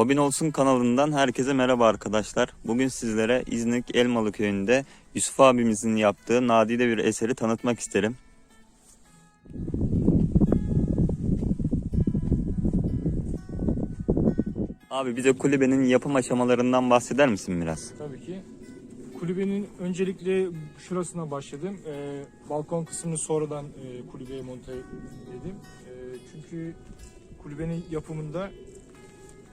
Hobin Olsun kanalından herkese merhaba arkadaşlar. Bugün sizlere İznik Elmalı köyünde Yusuf abimizin yaptığı nadide bir eseri tanıtmak isterim. Abi bize kulübenin yapım aşamalarından bahseder misin biraz? Tabii ki. Kulübenin öncelikle şurasına başladım. Ee, balkon kısmını sonradan e, kulübeye monte ettim. E, çünkü kulübenin yapımında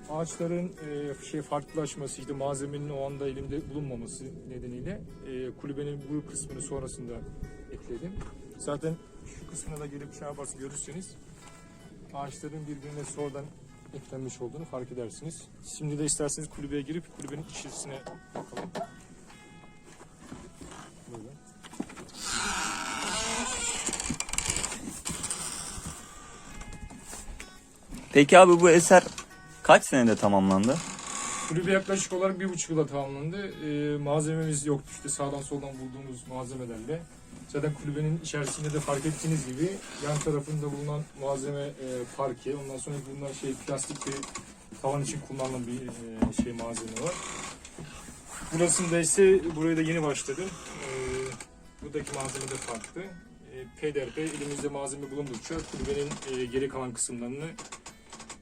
ağaçların e, şey farklılaşması, işte malzemenin o anda elimde bulunmaması nedeniyle e, kulübenin bu kısmını sonrasında ekledim. Zaten şu kısmına da gelip şey yaparsa görürseniz ağaçların birbirine sonradan eklenmiş olduğunu fark edersiniz. Şimdi de isterseniz kulübeye girip kulübenin içerisine bakalım. Böyle. Peki abi bu eser kaç senede tamamlandı? Kulübe yaklaşık olarak bir buçuk yıla tamamlandı. Ee, malzememiz yoktu işte sağdan soldan bulduğumuz malzemelerle. Zaten kulübenin içerisinde de fark ettiğiniz gibi yan tarafında bulunan malzeme e, parke. Ondan sonra bulunan şey plastik bir tavan için kullanılan bir e, şey malzeme var. Burasında ise buraya da yeni başladım. Ee, buradaki malzeme de farklı. E, peyderpey elimizde malzeme bulundukça kulübenin e, geri kalan kısımlarını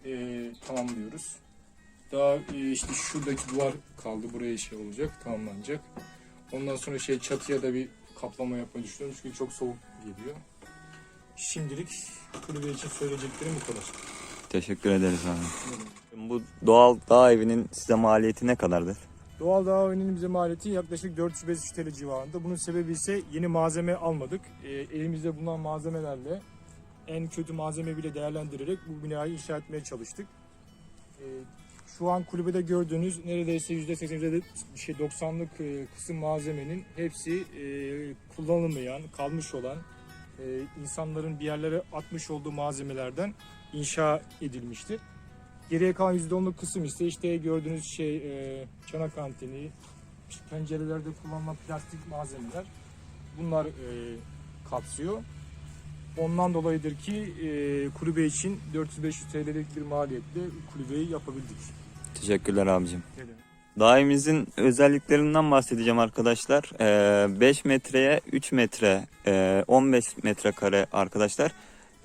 e, tamamlıyoruz. Daha e, işte şuradaki duvar kaldı. Buraya şey olacak, tamamlanacak. Ondan sonra şey çatıya da bir kaplama yapmayı düşünüyorum çünkü çok soğuk geliyor. Şimdilik kulübe için söyleyeceklerim bu kadar. Teşekkür ederiz abi. Bu doğal dağ evinin size maliyeti ne kadardır? Doğal dağ oyunun bize maliyeti yaklaşık 400 TL civarında. Bunun sebebi ise yeni malzeme almadık. E, elimizde bulunan malzemelerle en kötü malzeme bile değerlendirerek bu binayı inşa etmeye çalıştık. E, şu an kulübede gördüğünüz neredeyse %80 şey 90'lık e, kısım malzemenin hepsi e, kullanılmayan, kalmış olan, e, insanların bir yerlere atmış olduğu malzemelerden inşa edilmiştir. Geriye kalan %10'luk kısım ise işte gördüğünüz şey e, çanak anteni, pencerelerde kullanılan plastik malzemeler bunlar kapsıyor. Ondan dolayıdır ki e, kulübe için 400-500 TL'lik bir maliyetle kulübeyi yapabildik. Teşekkürler abicim. Dağımızın özelliklerinden bahsedeceğim arkadaşlar. Ee, 5 metreye 3 metre, e, 15 metrekare arkadaşlar.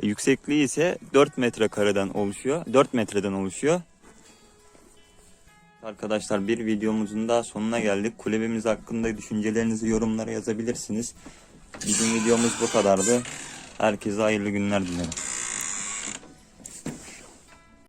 Yüksekliği ise 4 metrekareden oluşuyor. 4 metreden oluşuyor. Arkadaşlar bir videomuzun daha sonuna geldik. Kulübemiz hakkında düşüncelerinizi yorumlara yazabilirsiniz. Bizim videomuz bu kadardı. Herkese hayırlı günler dilerim.